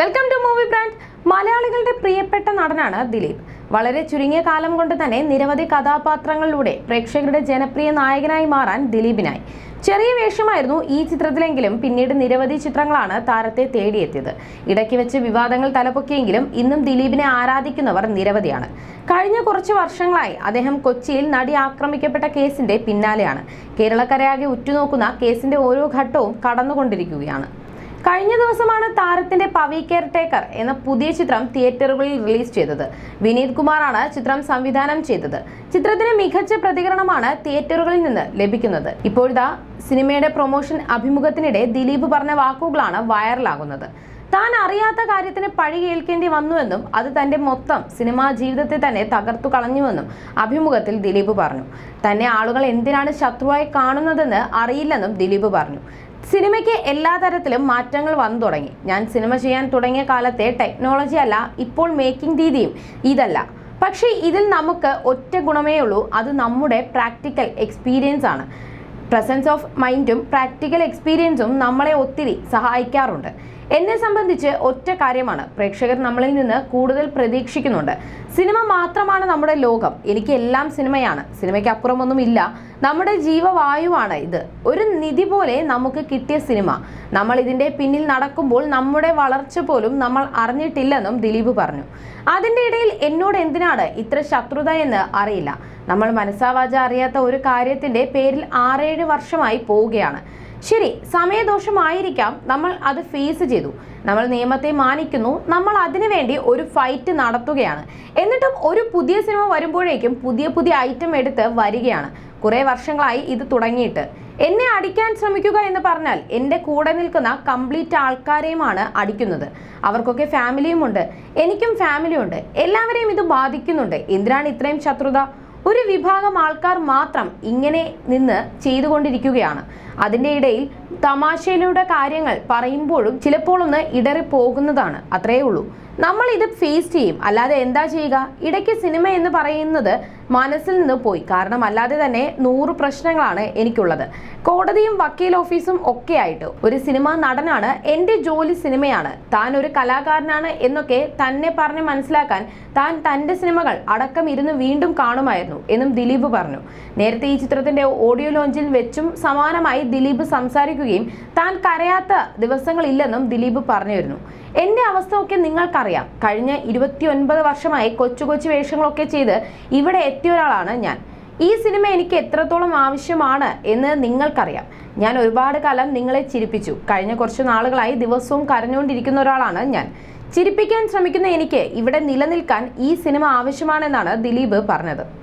Welcome to movie brand മലയാളികളുടെ പ്രിയപ്പെട്ട നടനാണ് ദിലീപ്. വളരെ ചുരുങ്ങിയ കാലം കൊണ്ട് തന്നെ നിരവധി കഥാപാത്രങ്ങളിലൂടെ പ്രേക്ഷകരുടെ ജനപ്രിയ നായകനായി മാറാൻ ദിലീപിനായി. ചെറിയ വേഷമായിരുന്നു ഈ ചിത്രത്തിലെങ്കിലും പിന്നീട് നിരവധി ചിത്രങ്ങളാണ് താരത്തെ തേടിയെത്തിയത്. ഇടയ്ക്ക് വെച്ച് വിവാദങ്ങൾ തലപൊക്കിയെങ്കിലും ഇന്നും ദിലീപിനെ ആരാധിക്കുന്നവർ നിരവധിയാണ്. കഴിഞ്ഞ കുറച്ച് വർഷങ്ങളായി അദ്ദേഹം കൊച്ചിയിൽ നടി ആക്രമിക്കപ്പെട്ട കേസിന്റെ പിന്നാലെയാണ്. കേരളക്കരയാകെ ഉറ്റുനോക്കുന്ന കേസിന്റെ ഓരോ ഘട്ടവും കടന്നുകൊണ്ടിരിക്കുകയാണ്. കഴിഞ്ഞ ദിവസമാണ് താരത്തിന്റെ പവി കെയർ ടേക്കർ എന്ന പുതിയ ചിത്രം തിയേറ്ററുകളിൽ റിലീസ് ചെയ്തത്. വിനീത് കുമാറാണ് ചിത്രം സംവിധാനം ചെയ്തത്. ചിത്രത്തിന് മികച്ച പ്രതികരണമാണ് തിയേറ്ററുകളിൽ നിന്ന് ലഭിക്കുന്നത്. ഇപ്പോഴത്തെ സിനിമയുടെ പ്രൊമോഷൻ അഭിമുഖത്തിനിടെ ദിലീപ് പറഞ്ഞ വാക്കുകളാണ് വൈറലാകുന്നത്. താൻ അറിയാത്ത കാര്യത്തിന് പഴി കേൾക്കേണ്ടി വന്നുവെന്നും അത് തന്റെ മൊത്തം സിനിമാ ജീവിതത്തെ തന്നെ തകർത്തു കളഞ്ഞുവെന്നും അഭിമുഖത്തിൽ ദിലീപ് പറഞ്ഞു. തന്നെ ആളുകൾ എന്തിനാണ് ശത്രുവായി കാണുന്നതെന്ന് അറിയില്ലെന്നും ദിലീപ് പറഞ്ഞു. സിനിമയ്ക്ക് എല്ലാ തരത്തിലും മാറ്റങ്ങൾ വന്നു തുടങ്ങി. ഞാൻ സിനിമ ചെയ്യാൻ തുടങ്ങിയ കാലത്തെ ടെക്നോളജി അല്ല ഇപ്പോൾ മേക്കിംഗ് രീതിയും ഇതല്ല. പക്ഷേ ഇതിൽ നമുക്ക് ഒറ്റ ഗുണമേ ഉള്ളൂ. അത് നമ്മുടെ പ്രാക്ടിക്കൽ എക്സ്പീരിയൻസ് ആണ്. പ്രസൻസ് ഓഫ് മൈൻഡും പ്രാക്ടിക്കൽ എക്സ്പീരിയൻസും നമ്മളെ ഒത്തിരി സഹായിക്കാറുണ്ട്. എന്നെ സംബന്ധിച്ച് ഒറ്റ കാര്യമാണ്. പ്രേക്ഷകർ നമ്മളിൽ നിന്ന് കൂടുതൽ പ്രതീക്ഷിക്കുന്നുണ്ട്. സിനിമ മാത്രമാണ് നമ്മുടെ ലോകം. എനിക്ക് എല്ലാം സിനിമയാണ്. സിനിമയ്ക്ക് അപ്പുറമൊന്നും ഇല്ല നമ്മുടെ ജീവവായുവാണ് ഇത്. ഒരു നിധി പോലെ നമുക്ക് കിട്ടിയ സിനിമ. നമ്മൾ ഇതിന്റെ പിന്നിൽ നടക്കുമ്പോൾ നമ്മുടെ വളർച്ച പോലും നമ്മൾ അറിഞ്ഞിട്ടില്ലെന്നും ദിലീപ് പറഞ്ഞു. അതിന്റെ ഇടയിൽ എന്നോട് എന്തിനാണ് ഇത്ര ശത്രുത എന്ന് അറിയില്ല. നമ്മൾ മനസ്സാവാച അറിയാത്ത ഒരു കാര്യത്തിന്റെ പേരിൽ ആറേഴ് വർഷമായി പോവുകയാണ്. ശരി സമയദോഷമായിരിക്കാം. നമ്മൾ അത് ഫേസ് ചെയ്തു. നമ്മൾ നിയമത്തെ മാനിക്കുന്നു. നമ്മൾ അതിനു വേണ്ടി ഒരു ഫൈറ്റ് നടത്തുകയാണ്. എന്നിട്ടും ഒരു പുതിയ സിനിമ വരുമ്പോഴേക്കും പുതിയ പുതിയ ഐറ്റം എടുത്ത് വരികയാണ്. കുറേ വർഷങ്ങളായി ഇത് തുടങ്ങിയിട്ട്. എന്നെ അടിക്കാൻ ശ്രമിക്കുക എന്ന് പറഞ്ഞാൽ എന്റെ കൂടെ നിൽക്കുന്ന കംപ്ലീറ്റ് ആൾക്കാരെയുമാണ് അടിക്കുന്നത്. അവർക്കൊക്കെ ഫാമിലിയും ഉണ്ട്. എനിക്കും ഫാമിലിയുണ്ട് എല്ലാവരെയും ഇത് ബാധിക്കുന്നുണ്ട്. എന്തിനാണ് ഇത്രയും ശത്രുത? ഒരു വിഭാഗം ആൾക്കാർ മാത്രം ഇങ്ങനെ നിന്ന് ചെയ്തുകൊണ്ടിരിക്കുകയാണ്. അതിന്റെ ഇടയിൽ തമാശയിലൂടെ കാര്യങ്ങൾ പറയുമ്പോഴും ചിലപ്പോൾ ഒന്ന് ഇടറി അത്രയേ ഉള്ളൂ. നമ്മൾ ഇത് ഫേസ് ചെയ്യും. അല്ലാതെ എന്താ ചെയ്യുക? ഇടയ്ക്ക് സിനിമ എന്ന് പറയുന്നത് മനസ്സിൽ നിന്ന് പോയി. കാരണം അല്ലാതെ തന്നെ നൂറ് പ്രശ്നങ്ങളാണ് എനിക്കുള്ളത്. കോടതിയും വക്കീൽ ഓഫീസും ഒക്കെ ആയിട്ട് ഒരു സിനിമാ നടനാണ് എന്റെ ജോലി സിനിമയാണ് താൻ ഒരു കലാകാരനാണ് എന്നൊക്കെ തന്നെ പറഞ്ഞ് മനസ്സിലാക്കാൻ താൻ തന്റെ സിനിമകൾ അടക്കം ഇരുന്ന് വീണ്ടും കാണുമായിരുന്നു എന്നും ദിലീപ് പറഞ്ഞു. നേരത്തെ ഈ ചിത്രത്തിന്റെ ഓഡിയോ ലോഞ്ചിൽ വെച്ചും സമാനമായി ദിലീപ് സംസാരിക്കുകയും താൻ കരയാത്ത ദിവസങ്ങളില്ലെന്നും ദിലീപ് പറഞ്ഞിരുന്നു എന്റെ അവസ്ഥ ഒക്കെ നിങ്ങൾക്കറിയാം. കഴിഞ്ഞ ഇരുപത്തി ഒൻപത് വർഷമായി കൊച്ചു കൊച്ചു വേഷങ്ങളൊക്കെ ചെയ്ത് ഇവിടെ എത്തിയ ഒരാളാണ് ഞാൻ. ഈ സിനിമ എനിക്ക് എത്രത്തോളം ആവശ്യമാണ് എന്ന് നിങ്ങൾക്കറിയാം. ഞാൻ ഒരുപാട് കാലം നിങ്ങളെ ചിരിപ്പിച്ചു. കഴിഞ്ഞ കുറച്ച് നാളുകളായി ദിവസവും കരഞ്ഞുകൊണ്ടിരിക്കുന്ന ഒരാളാണ് ഞാൻ. ചിരിപ്പിക്കാൻ ശ്രമിക്കുന്ന എനിക്ക് ഇവിടെ നിലനിൽക്കാൻ ഈ സിനിമ ആവശ്യമാണെന്നാണ് ദിലീപ് പറഞ്ഞത്.